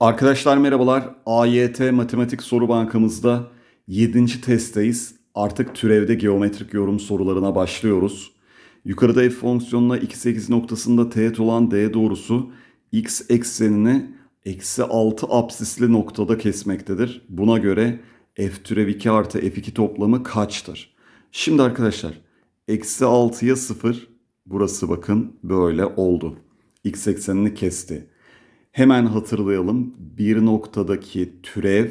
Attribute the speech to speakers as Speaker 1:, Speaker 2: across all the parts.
Speaker 1: Arkadaşlar merhabalar. AYT Matematik Soru Bankamızda 7. testteyiz. Artık türevde geometrik yorum sorularına başlıyoruz. Yukarıda f fonksiyonuna x8 noktasında teğet olan d doğrusu x eksenini eksi 6 apsisli noktada kesmektedir. Buna göre f türev 2 artı f2 toplamı kaçtır? Şimdi arkadaşlar eksi 6'ya 0 burası bakın böyle oldu. x eksenini kesti. Hemen hatırlayalım. Bir noktadaki türev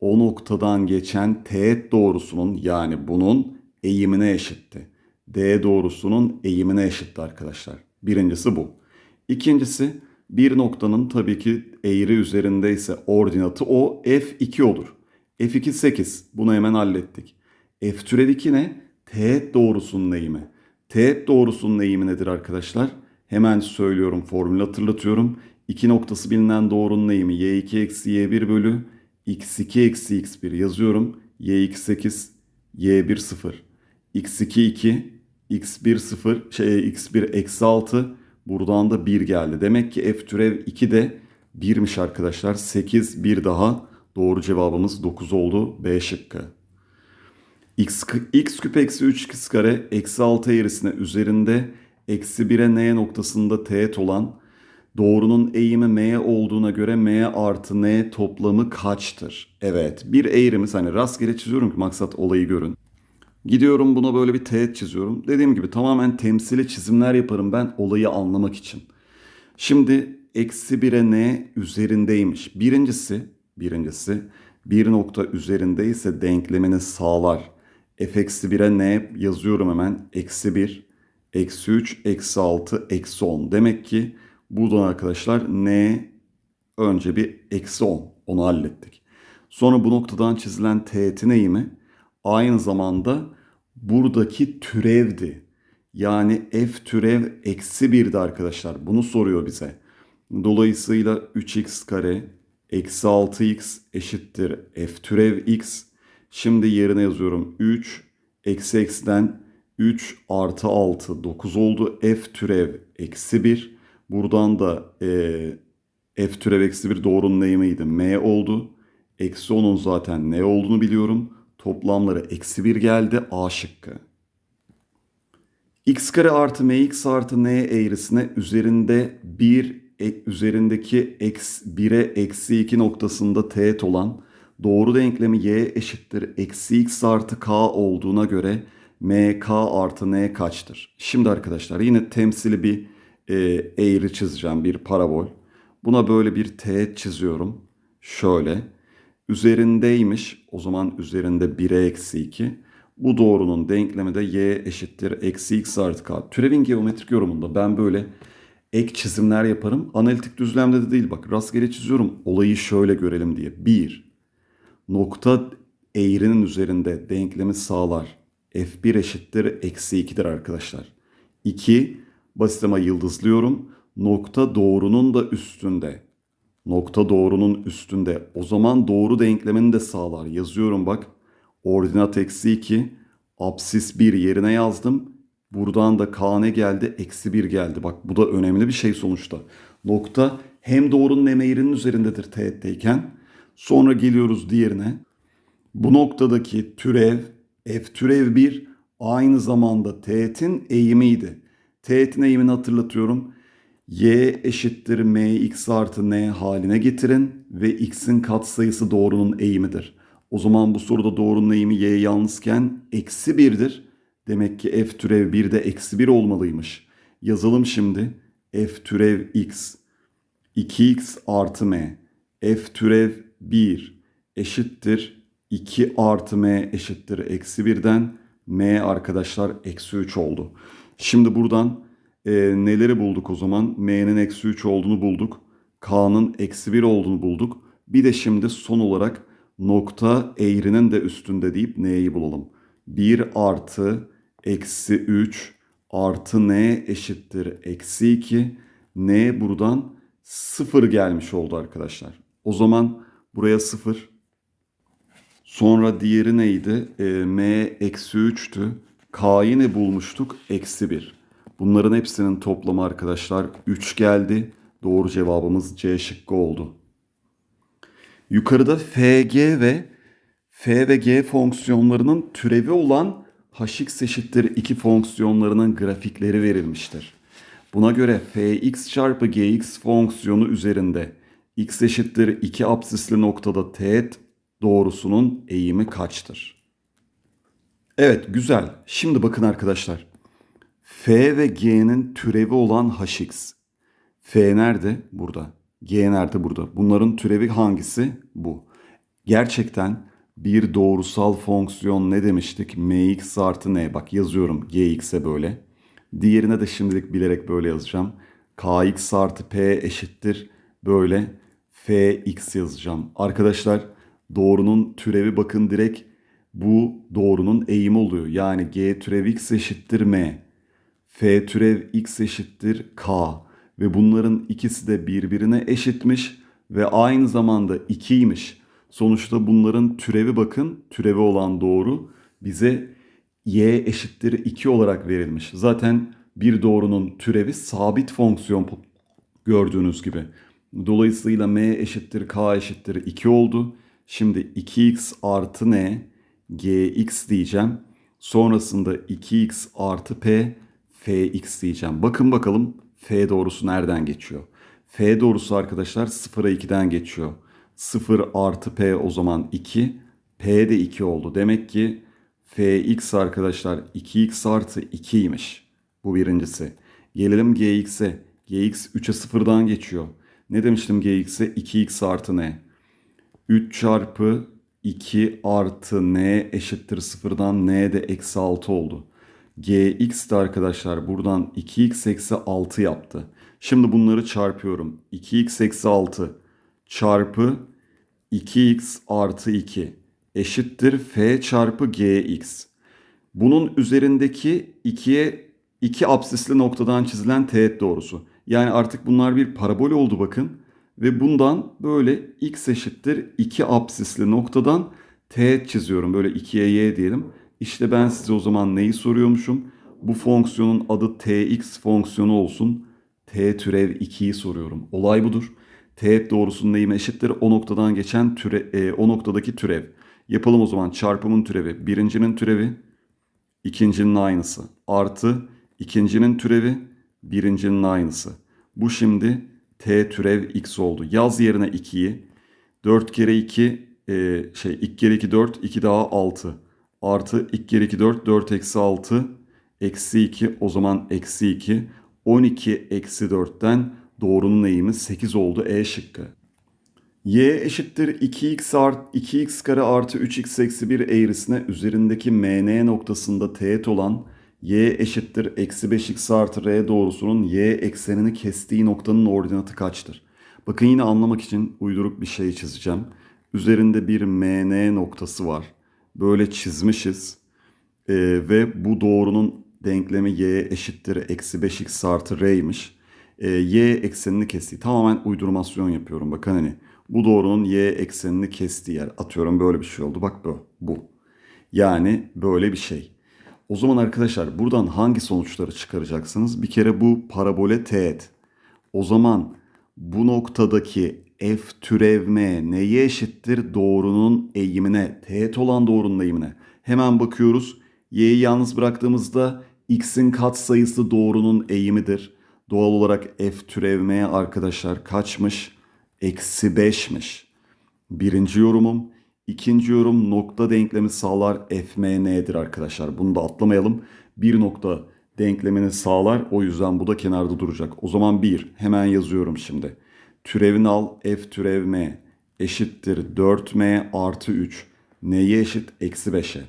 Speaker 1: o noktadan geçen teğet doğrusunun yani bunun eğimine eşitti. D doğrusunun eğimine eşitti arkadaşlar. Birincisi bu. İkincisi bir noktanın tabii ki eğri üzerindeyse ordinatı o f2 olur. f2 8. Bunu hemen hallettik. f türev 2 ne? Teğet doğrusunun eğimi. Teğet doğrusunun eğimi nedir arkadaşlar? Hemen söylüyorum formülü hatırlatıyorum. İki noktası bilinen doğrunun eğimi y2 eksi y1 bölü x2 eksi x1 yazıyorum. y2 8, y1 0. x2 2, x1 0, şey x1 eksi 6. Buradan da 1 geldi. Demek ki f türev 2 de 1'miş arkadaşlar. 8 bir daha. Doğru cevabımız 9 oldu. B şıkkı. x, x küp eksi 3x kare eksi 6 eğrisine üzerinde eksi 1'e n noktasında teğet olan doğrunun eğimi m olduğuna göre m artı n toplamı kaçtır? Evet bir eğrimiz hani rastgele çiziyorum ki maksat olayı görün. Gidiyorum buna böyle bir teğet çiziyorum. Dediğim gibi tamamen temsili çizimler yaparım ben olayı anlamak için. Şimdi eksi 1'e n üzerindeymiş. Birincisi, birincisi bir nokta üzerindeyse denklemini sağlar. f eksi 1'e n yazıyorum hemen. Eksi 1, eksi 3, eksi 6, eksi 10. Demek ki buradan arkadaşlar n önce bir eksi 10. Onu hallettik. Sonra bu noktadan çizilen teğetin eğimi aynı zamanda buradaki türevdi. Yani f türev eksi 1'di arkadaşlar. Bunu soruyor bize. Dolayısıyla 3x kare eksi 6x eşittir f türev x. Şimdi yerine yazıyorum 3 eksi eksiden 3 artı 6 9 oldu. f türev eksi 1. Buradan da e, f türev eksi 1 doğrunun eğimiydi. m oldu. Eksi 10'un zaten ne olduğunu biliyorum. Toplamları eksi 1 geldi. A şıkkı. x kare artı mx artı n eğrisine üzerinde 1 e, üzerindeki x 1'e eksi 2 noktasında teğet olan doğru denklemi y eşittir eksi x artı k olduğuna göre mk artı n kaçtır? Şimdi arkadaşlar yine temsili bir eğri çizeceğim bir parabol. Buna böyle bir teğet çiziyorum. Şöyle. Üzerindeymiş. O zaman üzerinde 1'e eksi 2. Bu doğrunun denklemi de y eşittir eksi x artı k. Türevin geometrik yorumunda ben böyle ek çizimler yaparım. Analitik düzlemde de değil bak rastgele çiziyorum olayı şöyle görelim diye. 1. Nokta eğrinin üzerinde denklemi sağlar. F1 eşittir eksi 2'dir arkadaşlar. 2. Basit ama yıldızlıyorum. Nokta doğrunun da üstünde. Nokta doğrunun üstünde. O zaman doğru denklemini de sağlar. Yazıyorum bak. Ordinat eksi 2. Apsis 1 yerine yazdım. Buradan da k ne geldi? Eksi 1 geldi. Bak bu da önemli bir şey sonuçta. Nokta hem doğrunun hem eğrinin üzerindedir teğetteyken. Sonra geliyoruz diğerine. Bu noktadaki türev f türev 1 aynı zamanda teğetin eğimiydi. Teğetin eğimini hatırlatıyorum. y eşittir mx artı n haline getirin ve x'in katsayısı doğrunun eğimidir. O zaman bu soruda doğrunun eğimi y yalnızken eksi 1'dir. Demek ki f türev 1 de eksi 1 olmalıymış. Yazalım şimdi. f türev x 2x artı m. f türev 1 eşittir 2 artı m eşittir eksi 1'den m arkadaşlar eksi 3 oldu. Şimdi buradan e, neleri bulduk o zaman? m'nin eksi 3 olduğunu bulduk. k'nın eksi 1 olduğunu bulduk. Bir de şimdi son olarak nokta eğrinin de üstünde deyip n'yi bulalım. 1 artı eksi 3 artı n eşittir eksi 2. n buradan 0 gelmiş oldu arkadaşlar. O zaman buraya 0. Sonra diğeri neydi? E, m eksi 3'tü. K'yı ne bulmuştuk? Eksi 1. Bunların hepsinin toplamı arkadaşlar 3 geldi. Doğru cevabımız C şıkkı oldu. Yukarıda FG ve F ve G fonksiyonlarının türevi olan hx eşittir 2 fonksiyonlarının grafikleri verilmiştir. Buna göre fx çarpı gx fonksiyonu üzerinde x eşittir 2 apsisli noktada teğet doğrusunun eğimi kaçtır? Evet güzel. Şimdi bakın arkadaşlar. F ve G'nin türevi olan hx. F nerede? Burada. G nerede? Burada. Bunların türevi hangisi? Bu. Gerçekten bir doğrusal fonksiyon ne demiştik? mx artı n. Bak yazıyorum gx'e böyle. Diğerine de şimdilik bilerek böyle yazacağım. kx artı p eşittir böyle fx yazacağım. Arkadaşlar doğrunun türevi bakın direkt bu doğrunun eğimi oluyor. Yani g türev x eşittir m. f türev x eşittir k. Ve bunların ikisi de birbirine eşitmiş ve aynı zamanda 2'ymiş. Sonuçta bunların türevi bakın, türevi olan doğru bize y eşittir 2 olarak verilmiş. Zaten bir doğrunun türevi sabit fonksiyon gördüğünüz gibi. Dolayısıyla m eşittir k eşittir 2 oldu. Şimdi 2x artı n gx diyeceğim. Sonrasında 2x artı p fx diyeceğim. Bakın bakalım f doğrusu nereden geçiyor? f doğrusu arkadaşlar 0'a 2'den geçiyor. 0 artı p o zaman 2. p de 2 oldu. Demek ki fx arkadaşlar 2x artı 2'ymiş. Bu birincisi. Gelelim gx'e. gx 3'e 0'dan geçiyor. Ne demiştim gx'e? 2x artı n. 3 çarpı 2 artı n eşittir 0'dan n de eksi 6 oldu. gx de arkadaşlar buradan 2x eksi 6 yaptı. Şimdi bunları çarpıyorum. 2x eksi 6 çarpı 2x artı 2 eşittir f çarpı gx. Bunun üzerindeki 2'ye 2 absisli noktadan çizilen teğet doğrusu. Yani artık bunlar bir parabol oldu bakın. Ve bundan böyle x eşittir 2 absisli noktadan teğet çiziyorum. Böyle 2'ye y diyelim. İşte ben size o zaman neyi soruyormuşum? Bu fonksiyonun adı tx fonksiyonu olsun. t türev 2'yi soruyorum. Olay budur. Teğet doğrusunun eğimi eşittir o noktadan geçen türe, e, o noktadaki türev. Yapalım o zaman çarpımın türevi. Birincinin türevi ikincinin aynısı. Artı ikincinin türevi birincinin aynısı. Bu şimdi t türev x oldu. Yaz yerine 2'yi 4 kere 2 e, şey 2 kere 2 4 2 daha 6 artı 2 kere 2 4 4 eksi 6 eksi 2 o zaman eksi 2 12 eksi 4'ten doğrunun eğimi 8 oldu E şıkkı. Y eşittir 2x art 2x kare artı 3x eksi 1 eğrisine üzerindeki MN noktasında teğet olan y eşittir eksi 5x artı r doğrusunun y eksenini kestiği noktanın ordinatı kaçtır? Bakın yine anlamak için uyduruk bir şey çizeceğim. Üzerinde bir MN noktası var. Böyle çizmişiz. Ee, ve bu doğrunun denklemi y eşittir eksi 5x artı r'ymiş. Ee, y eksenini kestiği. Tamamen uydurmasyon yapıyorum. Bakın hani bu doğrunun y eksenini kestiği yer. Atıyorum böyle bir şey oldu. Bak bu. Bu. Yani böyle bir şey. O zaman arkadaşlar buradan hangi sonuçları çıkaracaksınız? Bir kere bu parabole teğet. O zaman bu noktadaki f türev m neye eşittir? Doğrunun eğimine, teğet olan doğrunun eğimine. Hemen bakıyoruz. Y'yi yalnız bıraktığımızda x'in katsayısı doğrunun eğimidir. Doğal olarak f türev m arkadaşlar kaçmış? Eksi 5'miş. Birinci yorumum. İkinci yorum nokta denklemi sağlar fmn'dir arkadaşlar. Bunu da atlamayalım. Bir nokta denklemini sağlar. O yüzden bu da kenarda duracak. O zaman bir hemen yazıyorum şimdi. Türevini al f türev m eşittir 4m artı 3. Neye eşit? Eksi 5'e.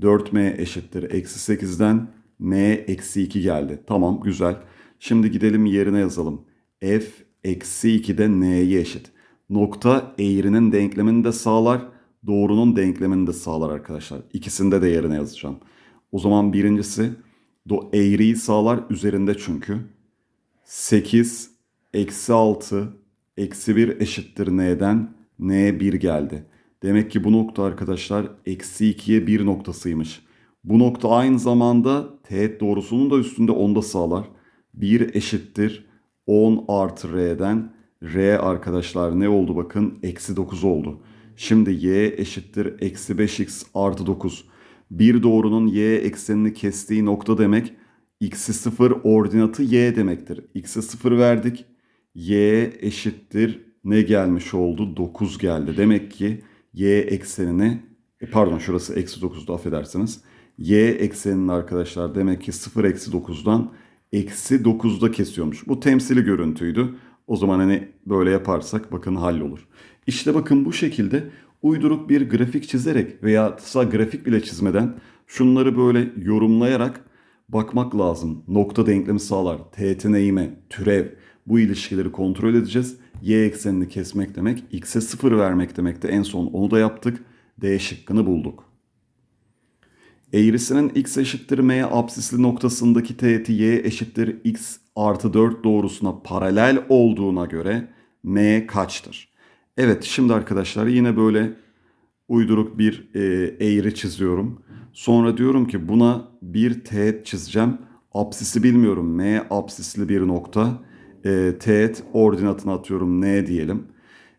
Speaker 1: 4m eşittir eksi 8'den m eksi 2 geldi. Tamam güzel. Şimdi gidelim yerine yazalım. f eksi 2'de n'ye eşit. Nokta eğrinin denklemini de sağlar doğrunun denklemini de sağlar arkadaşlar. İkisinde de yerine yazacağım. O zaman birincisi do eğriyi sağlar üzerinde çünkü. 8 eksi 6 eksi 1 eşittir n'den n'ye 1 geldi. Demek ki bu nokta arkadaşlar eksi 2'ye 1 noktasıymış. Bu nokta aynı zamanda teğet doğrusunun da üstünde 10'da sağlar. 1 eşittir 10 artı r'den R arkadaşlar ne oldu bakın? Eksi 9 oldu. Şimdi y eşittir eksi 5x artı 9. Bir doğrunun y eksenini kestiği nokta demek x'i 0 ordinatı y demektir. x'e 0 verdik. y eşittir ne gelmiş oldu? 9 geldi. Demek ki y eksenini e, pardon şurası eksi 9'du affedersiniz. Y ekseninin arkadaşlar demek ki 0 eksi 9'dan eksi 9'da kesiyormuş. Bu temsili görüntüydü. O zaman hani böyle yaparsak bakın hallolur. İşte bakın bu şekilde uyduruk bir grafik çizerek veya grafik bile çizmeden şunları böyle yorumlayarak bakmak lazım. Nokta denklemi sağlar. Teğet eğime, türev bu ilişkileri kontrol edeceğiz. Y eksenini kesmek demek, x'e 0 vermek demek de en son onu da yaptık. D şıkkını bulduk. Eğrisinin x eşittir m apsisli noktasındaki teğeti y eşittir x artı 4 doğrusuna paralel olduğuna göre m kaçtır? Evet şimdi arkadaşlar yine böyle uyduruk bir e, eğri çiziyorum. Sonra diyorum ki buna bir teğet çizeceğim. Apsisi bilmiyorum. M apsisli bir nokta. E, teğet ordinatını atıyorum n diyelim.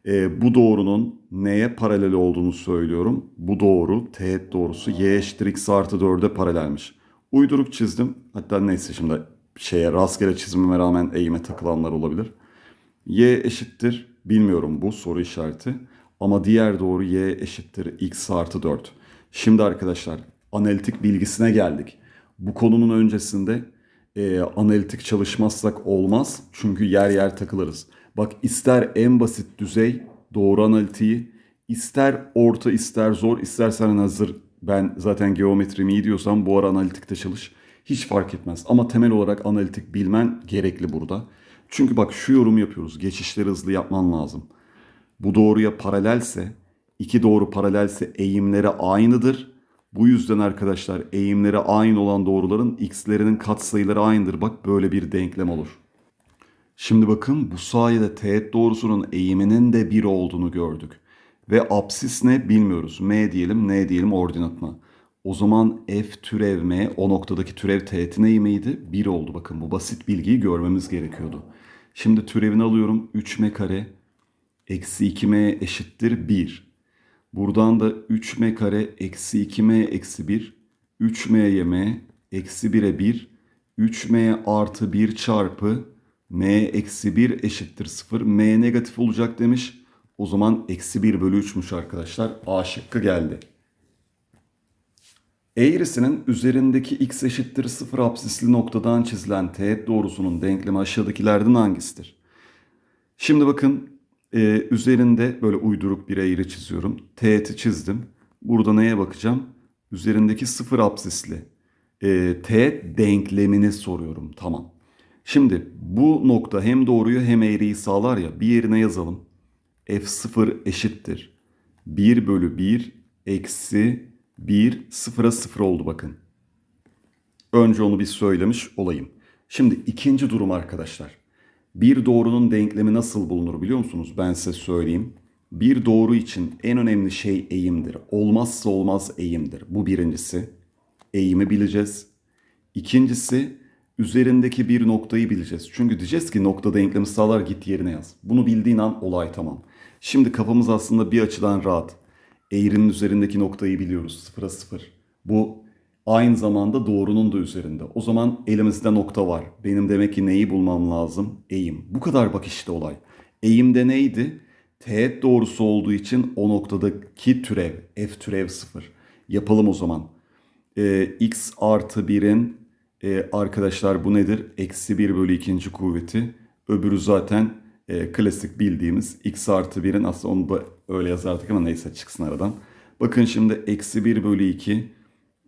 Speaker 1: E, bu doğrunun neye paralel olduğunu söylüyorum. Bu doğru teğet doğrusu y eşittir x artı 4'e paralelmiş. Uyduruk çizdim. Hatta neyse şimdi şeye rastgele çizmeme rağmen eğime takılanlar olabilir. y eşittir bilmiyorum bu soru işareti. Ama diğer doğru y eşittir x artı 4. Şimdi arkadaşlar analitik bilgisine geldik. Bu konunun öncesinde e, analitik çalışmazsak olmaz. Çünkü yer yer takılırız. Bak ister en basit düzey doğru analitiği, ister orta ister zor, istersen hazır ben zaten geometrimi iyi diyorsam bu ara analitikte çalış. Hiç fark etmez ama temel olarak analitik bilmen gerekli burada. Çünkü bak şu yorum yapıyoruz. Geçişleri hızlı yapman lazım. Bu doğruya paralelse, iki doğru paralelse eğimleri aynıdır. Bu yüzden arkadaşlar eğimleri aynı olan doğruların x'lerinin katsayıları aynıdır. Bak böyle bir denklem olur. Şimdi bakın bu sayede teğet doğrusunun eğiminin de 1 olduğunu gördük. Ve apsis ne bilmiyoruz. M diyelim, N diyelim ordinatına. O zaman f türev m o noktadaki türev teğetin eğimiydi. 1 oldu bakın bu basit bilgiyi görmemiz gerekiyordu. Şimdi türevini alıyorum. 3m kare eksi 2m eşittir 1. Buradan da 3m kare eksi 2m eksi 1. 3m'ye m eksi 1'e 1. 3m artı 1 çarpı m eksi 1 eşittir 0. m negatif olacak demiş. O zaman eksi 1 bölü 3'müş arkadaşlar. A şıkkı geldi. Eğrisinin üzerindeki x eşittir 0 apsisli noktadan çizilen teğet doğrusunun denklemi aşağıdakilerden hangisidir? Şimdi bakın e, üzerinde böyle uyduruk bir eğri çiziyorum. Teğeti çizdim. Burada neye bakacağım? Üzerindeki 0 apsisli e, teğet denklemini soruyorum. Tamam. Şimdi bu nokta hem doğruyu hem eğriyi sağlar ya bir yerine yazalım. f0 eşittir. 1 bölü 1 eksi 1 sıfıra 0 oldu bakın. Önce onu bir söylemiş olayım. Şimdi ikinci durum arkadaşlar. Bir doğrunun denklemi nasıl bulunur biliyor musunuz? Ben size söyleyeyim. Bir doğru için en önemli şey eğimdir. Olmazsa olmaz eğimdir. Bu birincisi. Eğimi bileceğiz. İkincisi üzerindeki bir noktayı bileceğiz. Çünkü diyeceğiz ki nokta denklemi sağlar git yerine yaz. Bunu bildiğin an olay tamam. Şimdi kafamız aslında bir açıdan rahat. Eğrinin üzerindeki noktayı biliyoruz. Sıfıra sıfır. Bu aynı zamanda doğrunun da üzerinde. O zaman elimizde nokta var. Benim demek ki neyi bulmam lazım? Eğim. Bu kadar bak işte olay. Eğimde neydi? Teğet doğrusu olduğu için o noktadaki türev. F türev sıfır. Yapalım o zaman. Ee, x artı 1'in e, arkadaşlar bu nedir? Eksi 1 bölü ikinci kuvveti. Öbürü zaten e, klasik bildiğimiz x artı 1'in aslında onu da öyle yazardık ama neyse çıksın aradan. Bakın şimdi eksi 1 bölü 2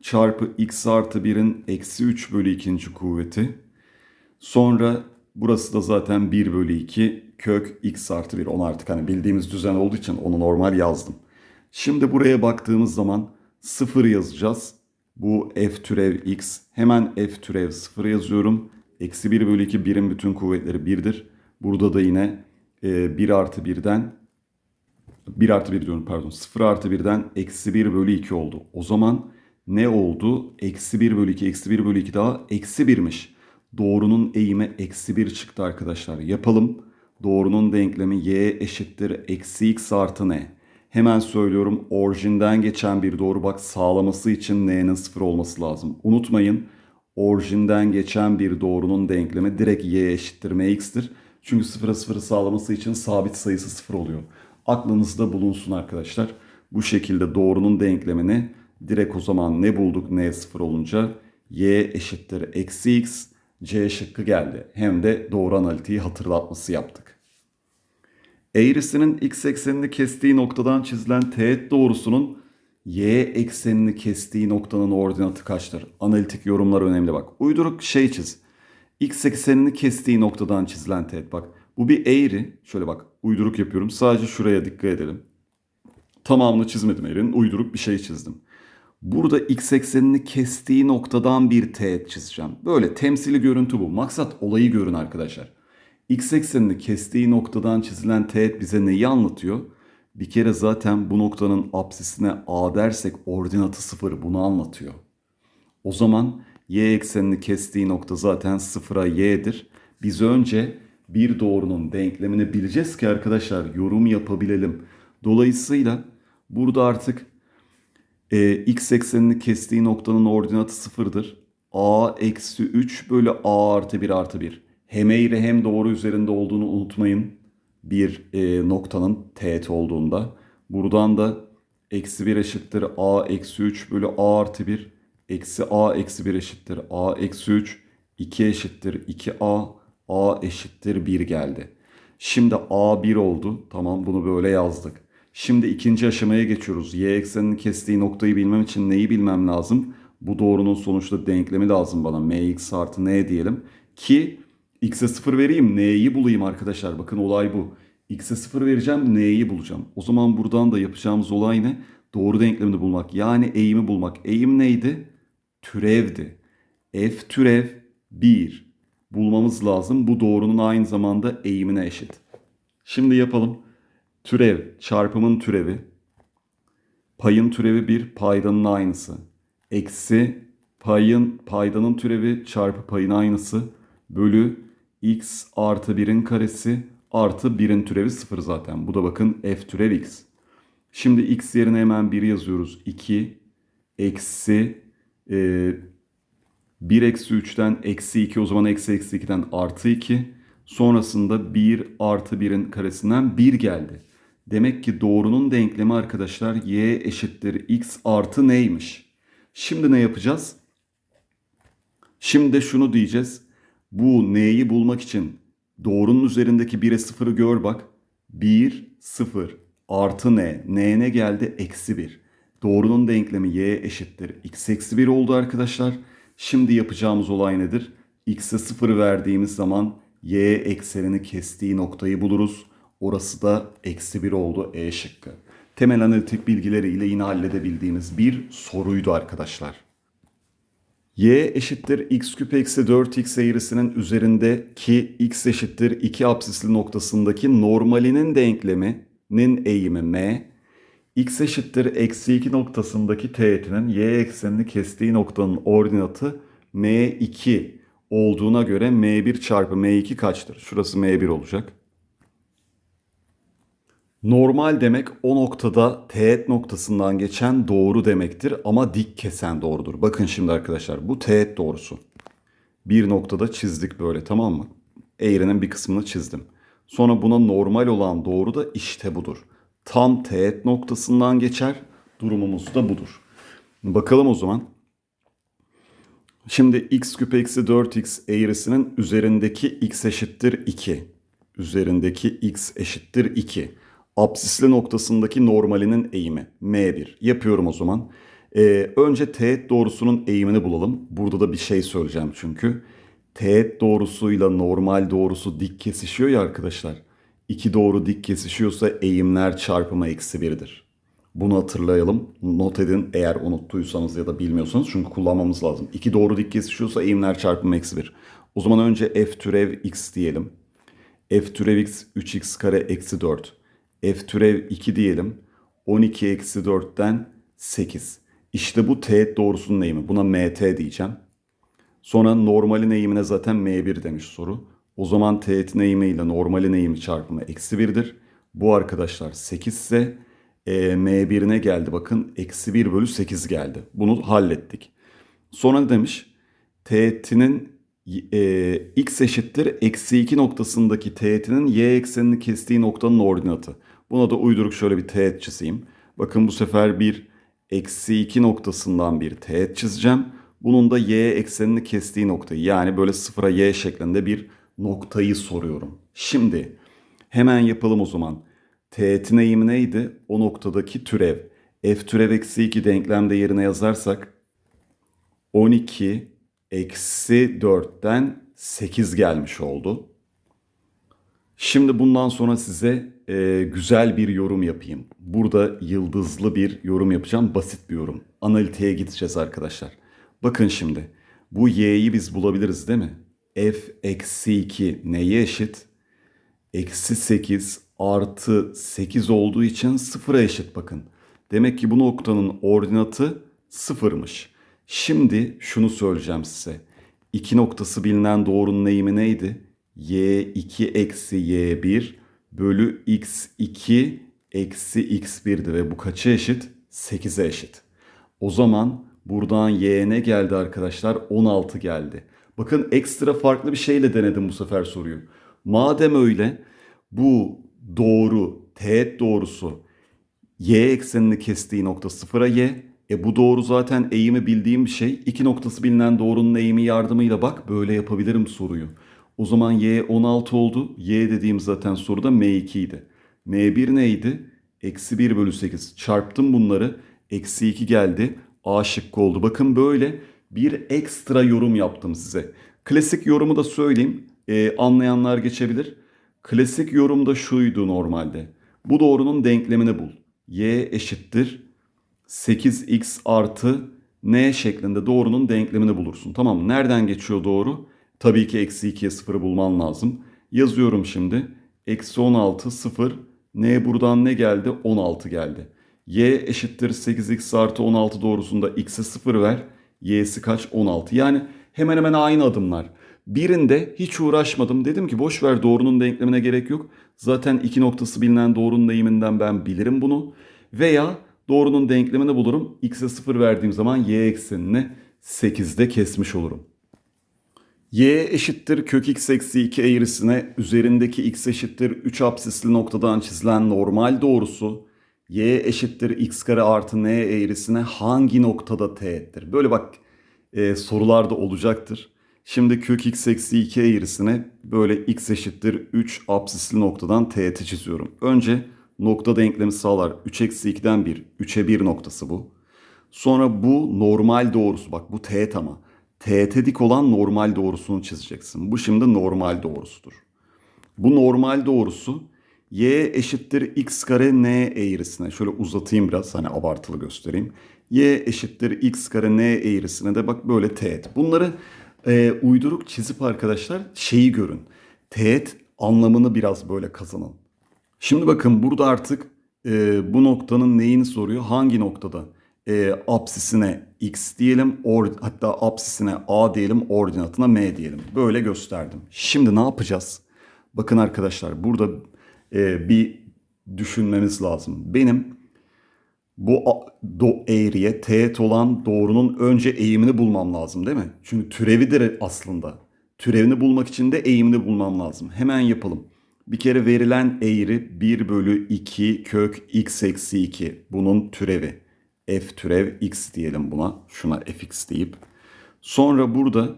Speaker 1: çarpı x artı 1'in eksi 3 bölü ikinci kuvveti. Sonra burası da zaten 1 bölü 2 kök x artı 1. Onu artık hani bildiğimiz düzen olduğu için onu normal yazdım. Şimdi buraya baktığımız zaman 0 yazacağız. Bu f türev x. Hemen f türev 0 yazıyorum. Eksi 1 bölü 2 1'in bütün kuvvetleri 1'dir. Burada da yine e, 1 artı 1'den 1 artı 1 diyorum pardon 0 artı 1'den eksi 1 bölü 2 oldu. O zaman ne oldu? Eksi 1 bölü 2 eksi 1 bölü 2 daha eksi 1'miş. Doğrunun eğimi eksi 1 çıktı arkadaşlar. Yapalım. Doğrunun denklemi y eşittir eksi x artı n. Hemen söylüyorum orijinden geçen bir doğru bak sağlaması için n'nin sıfır olması lazım. Unutmayın orijinden geçen bir doğrunun denklemi direkt y eşittir mx'tir. Çünkü sıfıra sıfırı sağlaması için sabit sayısı sıfır oluyor. Aklınızda bulunsun arkadaşlar. Bu şekilde doğrunun denklemini direkt o zaman ne bulduk n sıfır olunca? y eşittir eksi x C şıkkı geldi. Hem de doğru analitiği hatırlatması yaptık. Eğrisinin x eksenini kestiği noktadan çizilen teğet doğrusunun y eksenini kestiği noktanın ordinatı kaçtır? Analitik yorumlar önemli bak. Uyduruk şey çiz. X eksenini kestiği noktadan çizilen teğet bak. Bu bir eğri. Şöyle bak uyduruk yapıyorum. Sadece şuraya dikkat edelim. Tamamını çizmedim eğrinin. Uyduruk bir şey çizdim. Burada x eksenini kestiği noktadan bir teğet çizeceğim. Böyle temsili görüntü bu. Maksat olayı görün arkadaşlar. X eksenini kestiği noktadan çizilen teğet bize neyi anlatıyor? Bir kere zaten bu noktanın apsisine a dersek ordinatı sıfır bunu anlatıyor. O zaman y eksenini kestiği nokta zaten sıfıra y'dir. Biz önce bir doğrunun denklemini bileceğiz ki arkadaşlar yorum yapabilelim. Dolayısıyla burada artık e, x eksenini kestiği noktanın ordinatı sıfırdır. a eksi 3 bölü a artı 1 artı 1. Hem eğri hem doğru üzerinde olduğunu unutmayın. Bir e, noktanın teğet olduğunda. Buradan da eksi 1 eşittir a eksi 3 bölü a artı 1. Eksi a eksi 1 eşittir a eksi 3. 2 eşittir 2a. a eşittir 1 geldi. Şimdi a 1 oldu. Tamam bunu böyle yazdık. Şimdi ikinci aşamaya geçiyoruz. Y ekseninin kestiği noktayı bilmem için neyi bilmem lazım? Bu doğrunun sonuçta denklemi lazım bana. mx artı n diyelim. Ki x'e 0 vereyim n'yi bulayım arkadaşlar. Bakın olay bu. x'e 0 vereceğim n'yi bulacağım. O zaman buradan da yapacağımız olay ne? Doğru denklemini bulmak. Yani eğimi bulmak. Eğim neydi? Türevdi. f türev 1 bulmamız lazım. Bu doğrunun aynı zamanda eğimine eşit. Şimdi yapalım. Türev, çarpımın türevi. Payın türevi 1, paydanın aynısı. Eksi payın, paydanın türevi çarpı payın aynısı. Bölü x artı 1'in karesi artı 1'in türevi 0 zaten. Bu da bakın f türev x. Şimdi x yerine hemen 1 yazıyoruz. 2 eksi e, 1 eksi 3'ten eksi 2 o zaman eksi eksi 2'den artı 2. Sonrasında 1 artı 1'in karesinden 1 geldi. Demek ki doğrunun denklemi arkadaşlar y eşittir x artı neymiş? Şimdi ne yapacağız? Şimdi şunu diyeceğiz. Bu n'yi bulmak için doğrunun üzerindeki 1'e 0'ı gör bak. 1, 0 artı n. n ne geldi? Eksi 1. Doğrunun denklemi y eşittir. x eksi 1 oldu arkadaşlar. Şimdi yapacağımız olay nedir? x'e 0 verdiğimiz zaman y eksenini kestiği noktayı buluruz. Orası da eksi 1 oldu E şıkkı. Temel analitik bilgileriyle yine halledebildiğimiz bir soruydu arkadaşlar. y eşittir x küp eksi 4x eğrisinin üzerindeki x eşittir 2 apsisli noktasındaki normalinin denkleminin eğimi m, x eşittir eksi 2 noktasındaki teğetinin y eksenini kestiği noktanın ordinatı m2 olduğuna göre m1 çarpı m2 kaçtır? Şurası m1 olacak. Normal demek o noktada teğet noktasından geçen doğru demektir ama dik kesen doğrudur. Bakın şimdi arkadaşlar bu teğet doğrusu. Bir noktada çizdik böyle tamam mı? Eğrinin bir kısmını çizdim. Sonra buna normal olan doğru da işte budur. Tam teğet noktasından geçer. Durumumuz da budur. Bakalım o zaman. Şimdi x küp eksi 4x eğrisinin üzerindeki x eşittir 2. Üzerindeki x eşittir 2 apsisli noktasındaki normalinin eğimi M1. Yapıyorum o zaman. Ee, önce teğet doğrusunun eğimini bulalım. Burada da bir şey söyleyeceğim çünkü. Teğet doğrusuyla normal doğrusu dik kesişiyor ya arkadaşlar. İki doğru dik kesişiyorsa eğimler çarpımı eksi birdir. Bunu hatırlayalım. Not edin eğer unuttuysanız ya da bilmiyorsanız çünkü kullanmamız lazım. İki doğru dik kesişiyorsa eğimler çarpımı eksi bir. O zaman önce f türev x diyelim. f türev x 3x kare eksi 4 f türev 2 diyelim. 12 eksi 4'ten 8. İşte bu teğet doğrusunun eğimi. Buna mt diyeceğim. Sonra normalin eğimine zaten m1 demiş soru. O zaman teğetin eğimi ile normalin eğimi çarpımı eksi 1'dir. Bu arkadaşlar 8 ise e, M1'ine geldi bakın. Eksi 1 bölü 8 geldi. Bunu hallettik. Sonra ne demiş? Teğetinin e, x eşittir eksi 2 noktasındaki teğetinin y eksenini kestiği noktanın ordinatı. Buna da uyduruk şöyle bir teğet çizeyim. Bakın bu sefer bir eksi 2 noktasından bir teğet çizeceğim. Bunun da y eksenini kestiği noktayı yani böyle sıfıra y şeklinde bir noktayı soruyorum. Şimdi hemen yapalım o zaman. Teğetin eğimi neydi? O noktadaki türev. F türev eksi 2 denklemde yerine yazarsak 12 eksi 4'ten 8 gelmiş oldu. Şimdi bundan sonra size e, güzel bir yorum yapayım. Burada yıldızlı bir yorum yapacağım. Basit bir yorum. Analitiğe gideceğiz arkadaşlar. Bakın şimdi. Bu y'yi biz bulabiliriz değil mi? F eksi 2 neye eşit? Eksi 8 artı 8 olduğu için sıfıra eşit bakın. Demek ki bu noktanın ordinatı sıfırmış. Şimdi şunu söyleyeceğim size. İki noktası bilinen doğrunun eğimi neydi? y2 eksi y1 bölü x2 eksi x1'di ve bu kaça eşit? 8'e eşit. O zaman buradan y ne geldi arkadaşlar? 16 geldi. Bakın ekstra farklı bir şeyle denedim bu sefer soruyu. Madem öyle bu doğru, teğet doğrusu y eksenini kestiği nokta sıfıra y. E bu doğru zaten eğimi bildiğim bir şey. İki noktası bilinen doğrunun eğimi yardımıyla bak böyle yapabilirim soruyu. O zaman y 16 oldu. Y dediğim zaten soruda m2 idi. m1 neydi? Eksi 1 bölü 8. Çarptım bunları. Eksi 2 geldi. A şıkkı oldu. Bakın böyle bir ekstra yorum yaptım size. Klasik yorumu da söyleyeyim. Ee, anlayanlar geçebilir. Klasik yorum da şuydu normalde. Bu doğrunun denklemini bul. y eşittir 8x artı n şeklinde doğrunun denklemini bulursun. Tamam? Nereden geçiyor doğru? Tabii ki eksi 2'ye 0'ı bulman lazım. Yazıyorum şimdi. Eksi 16 0. N buradan ne geldi? 16 geldi. Y eşittir 8x artı 16 doğrusunda x'e 0 ver. Y'si kaç? 16. Yani hemen hemen aynı adımlar. Birinde hiç uğraşmadım. Dedim ki boş ver doğrunun denklemine gerek yok. Zaten iki noktası bilinen doğrunun eğiminden ben bilirim bunu. Veya doğrunun denklemini bulurum. X'e 0 verdiğim zaman y eksenini 8'de kesmiş olurum. y eşittir kök x eksi 2 eğrisine üzerindeki x eşittir 3 apsisli noktadan çizilen normal doğrusu y eşittir x kare artı n eğrisine hangi noktada teğettir? Böyle bak e, sorularda olacaktır. Şimdi kök x eksi 2 eğrisine böyle x eşittir 3 apsisli noktadan teğeti çiziyorum. Önce nokta denklemi sağlar. 3 eksi 2'den 1. 3'e 1 noktası bu. Sonra bu normal doğrusu. Bak bu teğet ama. Teğete dik olan normal doğrusunu çizeceksin. Bu şimdi normal doğrusudur. Bu normal doğrusu y eşittir x kare n eğrisine. Şöyle uzatayım biraz hani abartılı göstereyim. y eşittir x kare n eğrisine de bak böyle teğet. Bunları e, uyduruk çizip arkadaşlar şeyi görün. Teğet anlamını biraz böyle kazanın. Şimdi bakın burada artık e, bu noktanın neyini soruyor? Hangi noktada? E, apsisine x diyelim, or, hatta apsisine a diyelim, ordinatına m diyelim. Böyle gösterdim. Şimdi ne yapacağız? Bakın arkadaşlar burada e, bir düşünmemiz lazım. Benim bu do eğriye teğet olan doğrunun önce eğimini bulmam lazım değil mi? Çünkü türevidir aslında. Türevini bulmak için de eğimini bulmam lazım. Hemen yapalım. Bir kere verilen eğri 1 bölü 2 kök x eksi 2. Bunun türevi. F türev x diyelim buna. Şuna fx deyip. Sonra burada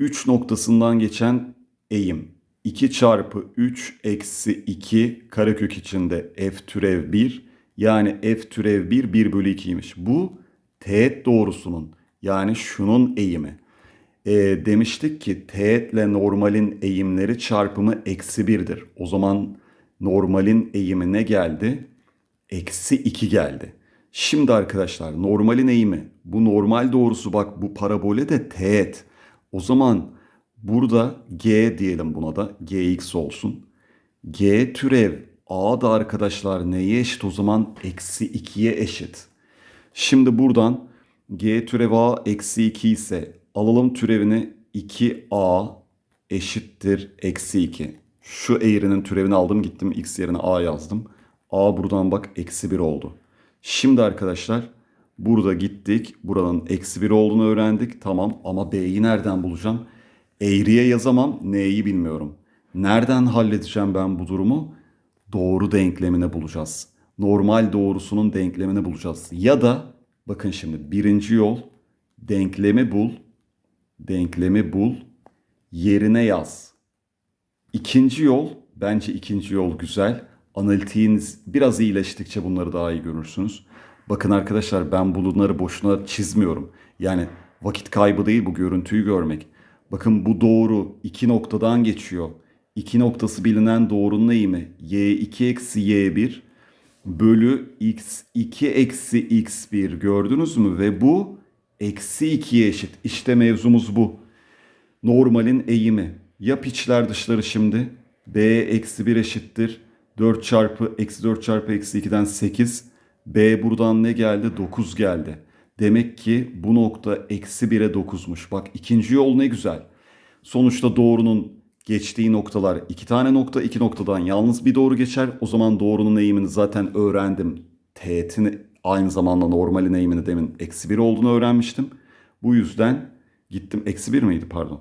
Speaker 1: 3 noktasından geçen eğim. 2 çarpı 3 eksi 2 karekök içinde f türev 1. Yani f türev 1 1 bölü 2'ymiş. Bu teğet doğrusunun yani şunun eğimi e, demiştik ki teğetle normalin eğimleri çarpımı eksi birdir. O zaman normalin eğimi ne geldi? Eksi 2 geldi. Şimdi arkadaşlar normalin eğimi bu normal doğrusu bak bu parabole de teğet. O zaman burada g diyelim buna da gx olsun. g türev a da arkadaşlar neye eşit o zaman? Eksi 2'ye eşit. Şimdi buradan g türev a eksi 2 ise Alalım türevini 2a eşittir eksi 2. Şu eğrinin türevini aldım gittim x yerine a yazdım. a buradan bak eksi 1 oldu. Şimdi arkadaşlar burada gittik. Buranın eksi 1 olduğunu öğrendik. Tamam ama b'yi nereden bulacağım? Eğriye yazamam. N'yi bilmiyorum. Nereden halledeceğim ben bu durumu? Doğru denklemini bulacağız. Normal doğrusunun denklemini bulacağız. Ya da bakın şimdi birinci yol denklemi bul. Denklemi bul. Yerine yaz. İkinci yol, bence ikinci yol güzel. Analitiğiniz biraz iyileştikçe bunları daha iyi görürsünüz. Bakın arkadaşlar ben bunları boşuna çizmiyorum. Yani vakit kaybı değil bu görüntüyü görmek. Bakın bu doğru iki noktadan geçiyor. İki noktası bilinen doğrunun eğimi y2 eksi y1 bölü x2 eksi x1 gördünüz mü? Ve bu eksi 2'ye eşit. İşte mevzumuz bu normalin eğimi. Yap içler dışları şimdi. B eksi 1 eşittir. 4 çarpı eksi 4 çarpı eksi 2'den 8. B buradan ne geldi? 9 geldi. Demek ki bu nokta eksi 1'e 9'muş. Bak ikinci yol ne güzel. Sonuçta doğrunun geçtiği noktalar iki tane nokta iki noktadan yalnız bir doğru geçer. O zaman doğrunun eğimini zaten öğrendim. Teğetin aynı zamanda normalin eğimini demin eksi 1 olduğunu öğrenmiştim. Bu yüzden gittim eksi 1 miydi pardon.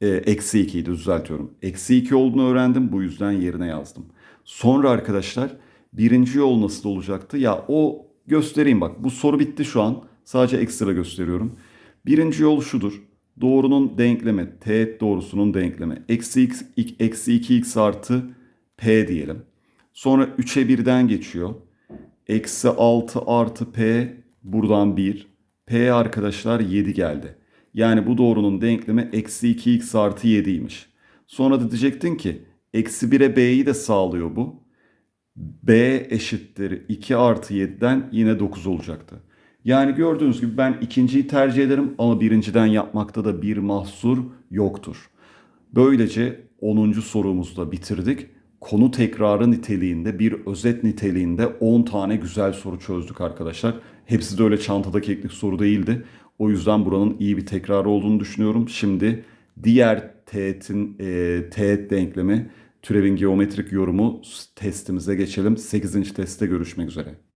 Speaker 1: E, eksi 2 idi düzeltiyorum. Eksi 2 olduğunu öğrendim bu yüzden yerine yazdım. Sonra arkadaşlar birinci yol nasıl olacaktı? Ya o göstereyim bak bu soru bitti şu an. Sadece ekstra gösteriyorum. Birinci yol şudur. Doğrunun denklemi, teğet doğrusunun denklemi. Eksi, x, eksi 2x artı p diyelim. Sonra 3'e 1'den geçiyor. Eksi 6 artı p buradan 1. P arkadaşlar 7 geldi. Yani bu doğrunun denklemi eksi 2x artı 7'ymiş. Sonra da diyecektin ki eksi 1'e b'yi de sağlıyor bu. b eşittir 2 artı 7'den yine 9 olacaktı. Yani gördüğünüz gibi ben ikinciyi tercih ederim ama birinciden yapmakta da bir mahsur yoktur. Böylece 10. sorumuzu da bitirdik. Konu tekrarı niteliğinde, bir özet niteliğinde 10 tane güzel soru çözdük arkadaşlar. Hepsi de öyle çantada keklik soru değildi. O yüzden buranın iyi bir tekrarı olduğunu düşünüyorum. Şimdi diğer teğetin, e, teğet denklemi, türevin geometrik yorumu testimize geçelim. 8. testte görüşmek üzere.